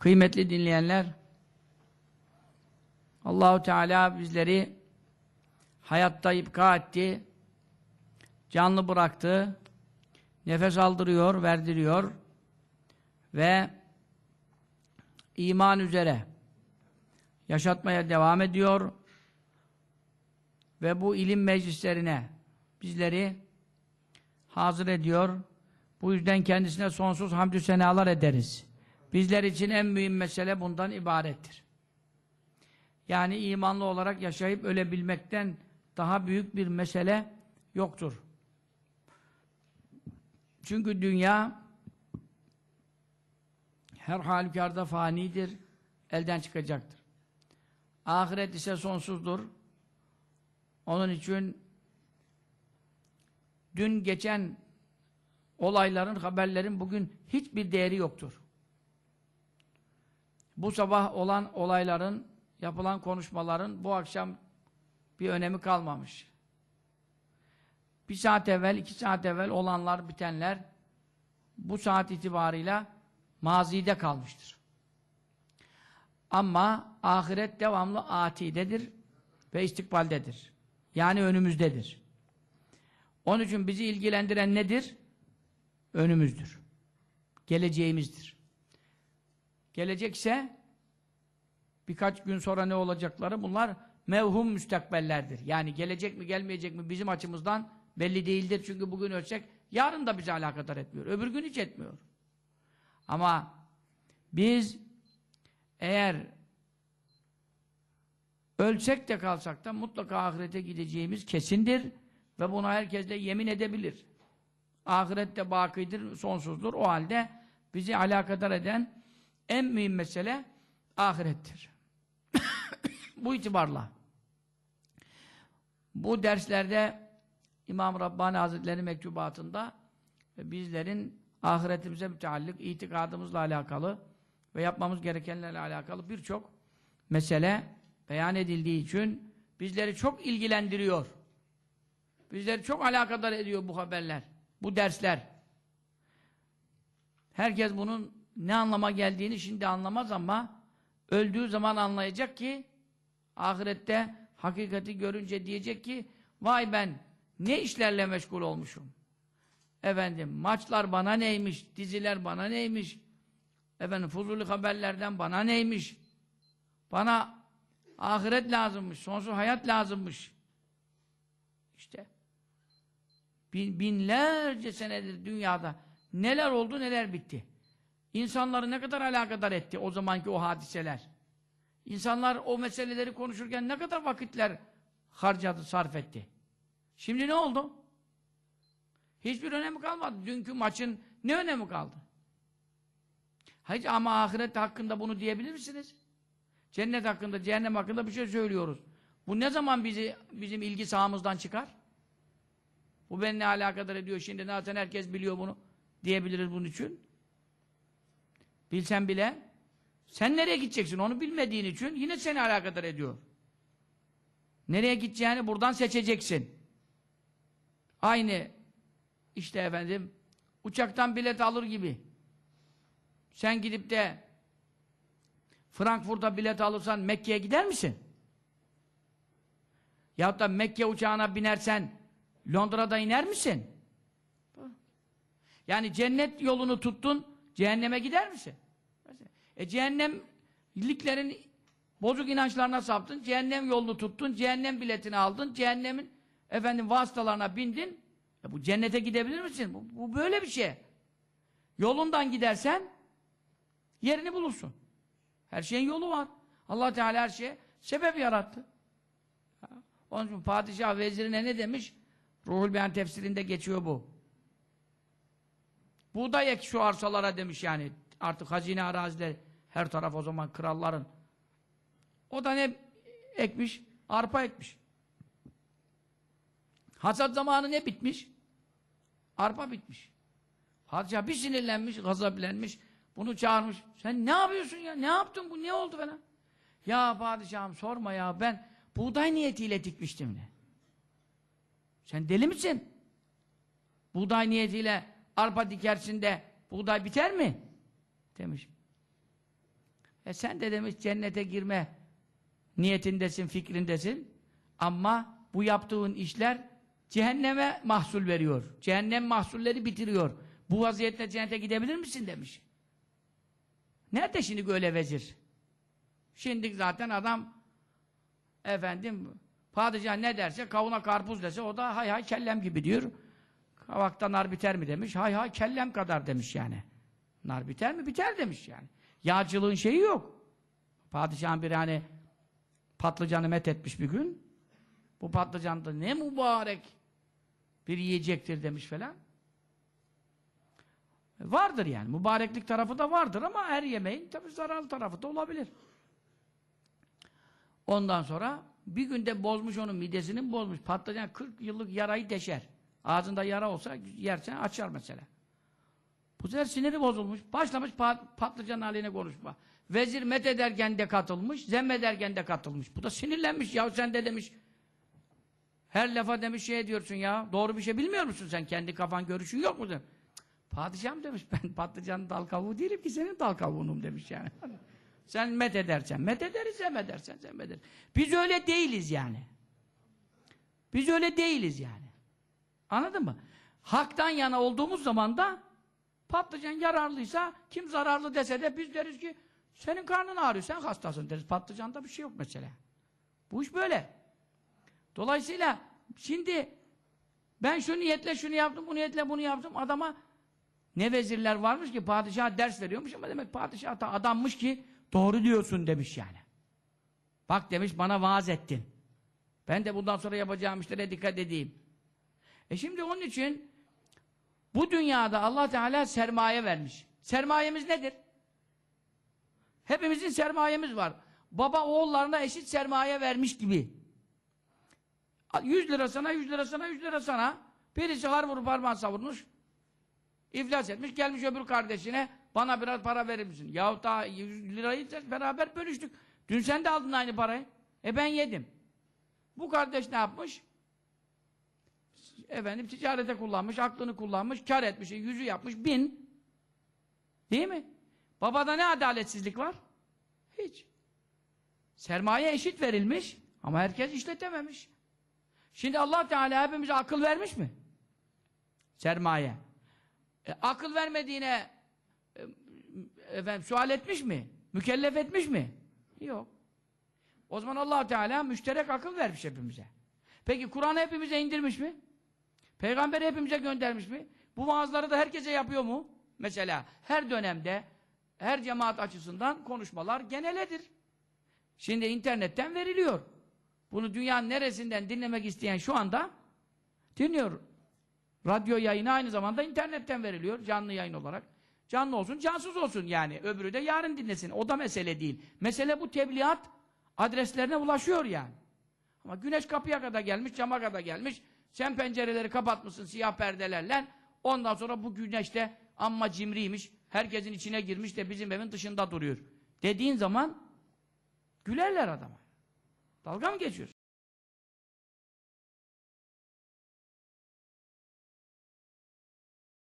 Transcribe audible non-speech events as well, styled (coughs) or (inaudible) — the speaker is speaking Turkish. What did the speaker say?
Kıymetli dinleyenler, Allahu Teala bizleri hayatta ipka etti, canlı bıraktı, nefes aldırıyor, verdiriyor ve iman üzere yaşatmaya devam ediyor ve bu ilim meclislerine bizleri hazır ediyor. Bu yüzden kendisine sonsuz hamdü senalar ederiz. Bizler için en mühim mesele bundan ibarettir. Yani imanlı olarak yaşayıp ölebilmekten daha büyük bir mesele yoktur. Çünkü dünya her halükarda fanidir, elden çıkacaktır. Ahiret ise sonsuzdur. Onun için dün geçen olayların, haberlerin bugün hiçbir değeri yoktur. Bu sabah olan olayların, yapılan konuşmaların bu akşam bir önemi kalmamış. Bir saat evvel, iki saat evvel olanlar, bitenler bu saat itibarıyla mazide kalmıştır. Ama ahiret devamlı atidedir ve istikbaldedir. Yani önümüzdedir. Onun için bizi ilgilendiren nedir? Önümüzdür. Geleceğimizdir. Gelecekse birkaç gün sonra ne olacakları bunlar mevhum müstakbellerdir. Yani gelecek mi gelmeyecek mi bizim açımızdan belli değildir. Çünkü bugün ölsek yarın da bizi alakadar etmiyor. Öbür gün hiç etmiyor. Ama biz eğer ölsek de kalsak da mutlaka ahirete gideceğimiz kesindir ve buna herkes de yemin edebilir. Ahirette bakidir, sonsuzdur. O halde bizi alakadar eden en mühim mesele ahirettir. (coughs) bu itibarla. Bu derslerde İmam Rabbani Hazretleri mektubatında bizlerin ahiretimize müteallik, itikadımızla alakalı ve yapmamız gerekenlerle alakalı birçok mesele beyan edildiği için bizleri çok ilgilendiriyor. Bizleri çok alakadar ediyor bu haberler, bu dersler. Herkes bunun ne anlama geldiğini şimdi anlamaz ama öldüğü zaman anlayacak ki ahirette hakikati görünce diyecek ki vay ben ne işlerle meşgul olmuşum. Efendim maçlar bana neymiş, diziler bana neymiş, efendim fuzuli haberlerden bana neymiş, bana ahiret lazımmış, sonsuz hayat lazımmış. İşte bin, binlerce senedir dünyada neler oldu neler bitti. İnsanları ne kadar alakadar etti o zamanki o hadiseler. İnsanlar o meseleleri konuşurken ne kadar vakitler harcadı, sarf etti. Şimdi ne oldu? Hiçbir önemi kalmadı. Dünkü maçın ne önemi kaldı? Hayır ama ahiret hakkında bunu diyebilir misiniz? Cennet hakkında, cehennem hakkında bir şey söylüyoruz. Bu ne zaman bizi bizim ilgi sahamızdan çıkar? Bu beni ne alakadar ediyor şimdi? Zaten herkes biliyor bunu. Diyebiliriz bunun için. Bilsen bile sen nereye gideceksin onu bilmediğin için yine seni alakadar ediyor. Nereye gideceğini buradan seçeceksin. Aynı işte efendim uçaktan bilet alır gibi. Sen gidip de Frankfurt'a bilet alırsan Mekke'ye gider misin? Ya da Mekke uçağına binersen Londra'da iner misin? Yani cennet yolunu tuttun, cehenneme gider misin? E cehennemliklerin bozuk inançlarına saptın, cehennem yolunu tuttun, cehennem biletini aldın, cehennemin efendim vasıtalarına bindin. E bu cennete gidebilir misin? Bu, bu böyle bir şey. Yolundan gidersen yerini bulursun. Her şeyin yolu var. Allah Teala her şeye sebep yarattı. Onun için padişah vezirine ne demiş? Ruhul Beyan tefsirinde geçiyor bu. Buğday ek şu arsalara demiş yani. Artık hazine arazileri her taraf o zaman kralların. O da ne ekmiş? Arpa ekmiş. Hasat zamanı ne bitmiş? Arpa bitmiş. Padişah bir sinirlenmiş, gazaplenmiş. Bunu çağırmış. Sen ne yapıyorsun ya? Ne yaptın bu? Ne oldu falan? Ya padişahım sorma ya ben buğday niyetiyle dikmiştim ne? Sen deli misin? Buğday niyetiyle arpa dikersin de buğday biter mi? Demiş. E sen de demiş cennete girme niyetindesin, fikrindesin. Ama bu yaptığın işler cehenneme mahsul veriyor. Cehennem mahsulleri bitiriyor. Bu vaziyette cennete gidebilir misin demiş. Nerede şimdi böyle vezir? Şimdi zaten adam efendim padişah ne derse kavuna karpuz dese o da hay hay kellem gibi diyor. Kavakta nar biter mi demiş. Hay hay kellem kadar demiş yani. Nar biter mi? Biter demiş yani. Yağcılığın şeyi yok. Padişahın bir hani patlıcanı met etmiş bir gün. Bu patlıcan da ne mübarek bir yiyecektir demiş falan. Vardır yani. Mübareklik tarafı da vardır ama her yemeğin tabii zararlı tarafı da olabilir. Ondan sonra bir günde bozmuş onun midesinin bozmuş. Patlıcan 40 yıllık yarayı deşer. Ağzında yara olsa yersen açar mesela. Bu sefer siniri bozulmuş. Başlamış pat patlıcan haline konuşma. Vezir met ederken de katılmış, zemmederken de katılmış. Bu da sinirlenmiş. Ya sen de demiş her lafa demiş şey diyorsun ya. Doğru bir şey bilmiyor musun sen? Kendi kafan görüşün yok mu? Demiş. Padişahım demiş ben patlıcanın dal kavuğu değilim ki senin dal kavuğunum demiş yani. sen met edersen met ederiz, zemmedersen zemmederiz. Biz öyle değiliz yani. Biz öyle değiliz yani. Anladın mı? Haktan yana olduğumuz zaman da patlıcan yararlıysa kim zararlı dese de biz deriz ki senin karnın ağrıyor, sen hastasın deriz. Patlıcanda bir şey yok mesela. Bu iş böyle. Dolayısıyla şimdi ben şu niyetle şunu yaptım, bu niyetle bunu yaptım. Adama ne vezirler varmış ki padişah ders veriyormuş ama demek padişah da adammış ki doğru diyorsun demiş yani. Bak demiş bana vaaz ettin. Ben de bundan sonra yapacağım işlere dikkat edeyim. E şimdi onun için bu dünyada Allah Teala sermaye vermiş. Sermayemiz nedir? Hepimizin sermayemiz var. Baba oğullarına eşit sermaye vermiş gibi. 100 lira sana, 100 lira sana, 100 lira sana. Birisi har vurup parmağını savurmuş. İflas etmiş. Gelmiş öbür kardeşine bana biraz para verir misin? Yahu daha 100 lirayı beraber bölüştük. Dün sen de aldın aynı parayı. E ben yedim. Bu kardeş ne yapmış? Efendim ticarete kullanmış, aklını kullanmış, kar etmiş, yüzü yapmış, bin. Değil mi? Babada ne adaletsizlik var? Hiç. Sermaye eşit verilmiş ama herkes işletememiş. Şimdi Allah Teala hepimize akıl vermiş mi? Sermaye. E, akıl vermediğine e, efendim sual etmiş mi? Mükellef etmiş mi? Yok. O zaman Allah Teala müşterek akıl vermiş hepimize. Peki Kur'an'ı hepimize indirmiş mi? Peygamberi hepimize göndermiş mi? Bu vaazları da herkese yapıyor mu? Mesela her dönemde her cemaat açısından konuşmalar geneledir. Şimdi internetten veriliyor. Bunu dünyanın neresinden dinlemek isteyen şu anda dinliyor. Radyo yayını aynı zamanda internetten veriliyor canlı yayın olarak. Canlı olsun, cansız olsun yani. Öbürü de yarın dinlesin. O da mesele değil. Mesele bu tebliğat adreslerine ulaşıyor yani. Ama güneş kapıya kadar gelmiş, cama kadar gelmiş. Sen pencereleri kapatmışsın siyah perdelerle. Ondan sonra bu güneşte amma cimriymiş. Herkesin içine girmiş de bizim evin dışında duruyor. Dediğin zaman gülerler adama. Dalga mı geçiyorsun?